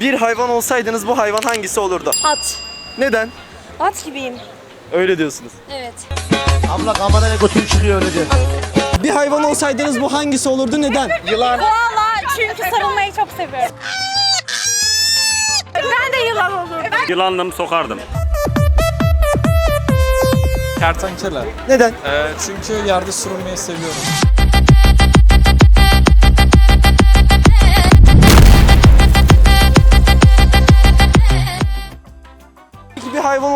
Bir hayvan olsaydınız bu hayvan hangisi olurdu? At. Neden? At gibiyim. Öyle diyorsunuz. Evet. Abla kameraya götüm çıkıyor öyle. Bir hayvan olsaydınız bu hangisi olurdu? Neden? Yılan. Koala çünkü sarılmayı çok seviyorum. Ben de yılan olurdum. Yılandım sokardım. Kertenkele. Neden? Ee, çünkü yerde sürünmeyi seviyorum.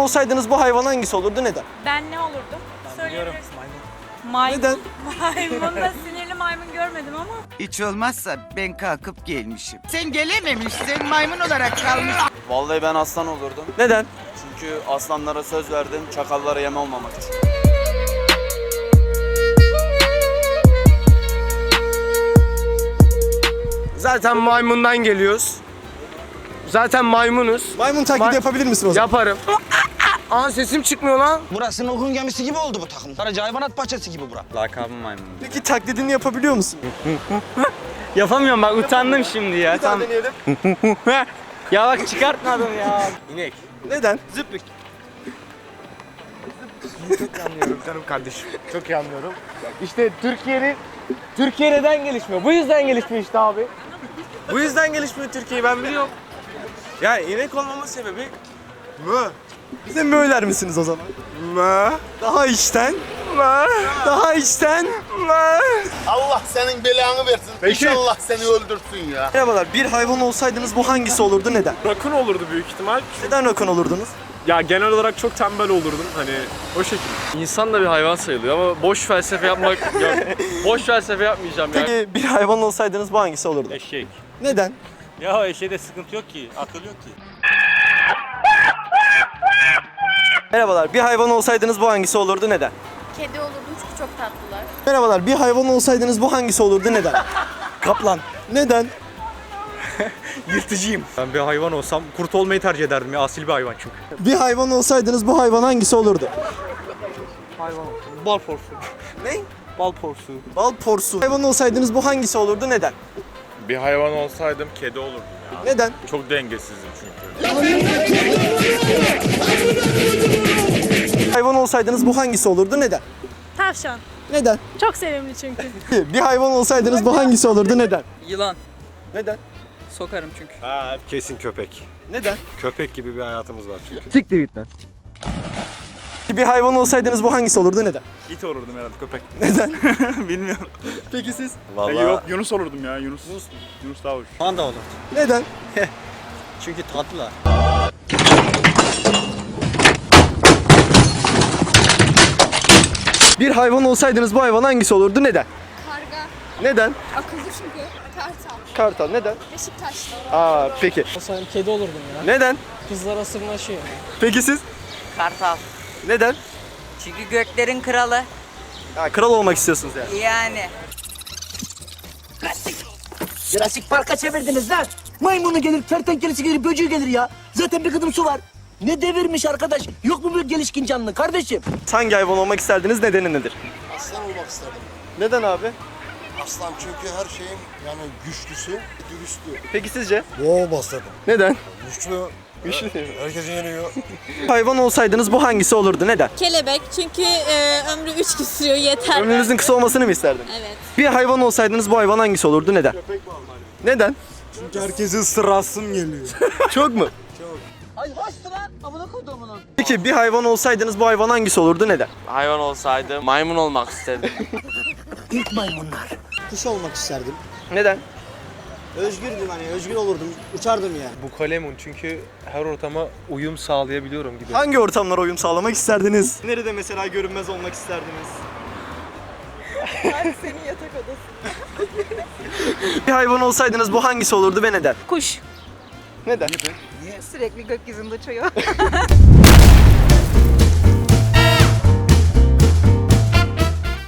Olsaydınız bu hayvan hangisi olurdu? Neden? Ben ne olurdum? Söyleyebilirsin. Maymun. Neden? Maymun da sinirli maymun görmedim ama. Hiç olmazsa ben kalkıp gelmişim. Sen gelememişsin maymun olarak kalmış. Vallahi ben aslan olurdum. Neden? Çünkü aslanlara söz verdim çakallara yem olmamak için. Zaten maymundan geliyoruz. Zaten maymunuz. Maymun taklidi May- yapabilir misin o zaman? Yaparım. Aa sesim çıkmıyor lan. Burası Nuh'un gemisi gibi oldu bu takım. Karaca hayvanat bahçesi gibi bura. Lakabım maymun. Peki taklidini yapabiliyor musun? Yapamıyorum bak utandım şimdi ya. Bir daha Tamam. deneyelim. ya bak çıkartmadım ya. İnek. Neden? Zıplık. Anlıyorum canım kardeşim. Çok iyi anlıyorum. İşte Türkiye'nin Türkiye neden gelişmiyor? Bu yüzden gelişmiyor işte abi. Bu yüzden gelişmiyor Türkiye ben biliyorum. Ya inek olmamın sebebi mı? Bize möler misiniz o zaman? Mı? Daha içten. Mı? Daha içten. Mı? Allah senin belanı versin. İnşallah seni öldürsün ya. Merhabalar. Bir hayvan olsaydınız bu hangisi olurdu? Neden? Rakun olurdu büyük ihtimal. Neden rakun olurdunuz? Ya genel olarak çok tembel olurdum hani o şekilde. İnsan da bir hayvan sayılıyor ama boş felsefe yapmak yok. Boş felsefe yapmayacağım ya. Peki bir hayvan olsaydınız bu hangisi olurdu? Eşek. Neden? Ya eşeğde sıkıntı yok ki. Akıl yok ki. Merhabalar. Bir hayvan olsaydınız bu hangisi olurdu? Neden? Kedi olurdum çünkü çok tatlılar. Merhabalar. Bir hayvan olsaydınız bu hangisi olurdu? Neden? Kaplan. Neden? Yırtıcıyım. Ben bir hayvan olsam kurt olmayı tercih ederdim ya. Asil bir hayvan çünkü. Bir hayvan olsaydınız bu hayvan hangisi olurdu? Bal porsu. Ne? Bal porsu. Bal porsu. Hayvan olsaydınız bu hangisi olurdu? Neden? Bir hayvan olsaydım kedi olurdum ya. Neden? Çok dengesizim çünkü. Hayvan olsaydınız bu hangisi olurdu? Neden? Tavşan. Neden? Çok sevimli çünkü. Bir hayvan olsaydınız bu hangisi olurdu? Neden? Yılan. Neden? Sokarım çünkü. Ha, kesin köpek. Neden? Köpek gibi bir hayatımız var çünkü. Bir hayvan olsaydınız bu hangisi olurdu? Neden? İt olurdum herhalde köpek. Neden? Bilmiyorum. Peki siz? Vallahi... Yok Yunus olurdum ya Yunus. Yunus, Yunus daha hoş. Panda olur. Neden? Çünkü tatlılar. Bir hayvan olsaydınız bu hayvan hangisi olurdu? Neden? Karga. Neden? Akıllı çünkü. Kartal. Kartal. Neden? Beşiktaşlı. Aa peki. Sen kedi olurdum ya. Neden? Kızlara sırnaşıyor. Peki siz? Kartal. Neden? Çünkü göklerin kralı. Ha, kral olmak istiyorsunuz yani. Yani. Jurassic Park'a çevirdiniz lan. Maymunu gelir, kertenkelesi gelir, böceği gelir ya. Zaten bir gıdım su var. Ne devirmiş arkadaş. Yok mu bir gelişkin canlı kardeşim? Hangi hayvan olmak isterdiniz? Nedeni nedir? Aslan olmak isterdim. Neden abi? Aslan çünkü her şeyin yani güçlüsü, dürüstlü. Peki sizce? Boğa bastırdım. Neden? Güçlü, Güçlü. herkesi yeniyor. hayvan olsaydınız bu hangisi olurdu? Neden? Kelebek çünkü e, ömrü 3 gün sürüyor yeter. Ömrünüzün kısa olmasını mı isterdiniz? Evet. Bir hayvan olsaydınız bu hayvan hangisi olurdu? Neden? Neden? Çünkü herkesin sırasım geliyor. Çok mu? Ay hoştu lan. Amına koyduğumunun. Peki bir hayvan olsaydınız bu hayvan hangisi olurdu? Neden? Hayvan olsaydım maymun olmak isterdim. İlk maymunlar. Kuş olmak isterdim. Neden? Özgürdüm hani, özgür olurdum, uçardım yani. Bu kalemun çünkü her ortama uyum sağlayabiliyorum gibi. Hangi ortamlara uyum sağlamak isterdiniz? Nerede mesela görünmez olmak isterdiniz? Senin yatak odası. Bir hayvan olsaydınız bu hangisi olurdu ve neden? Kuş. Neden? Sürekli gökyüzünde uçuyor.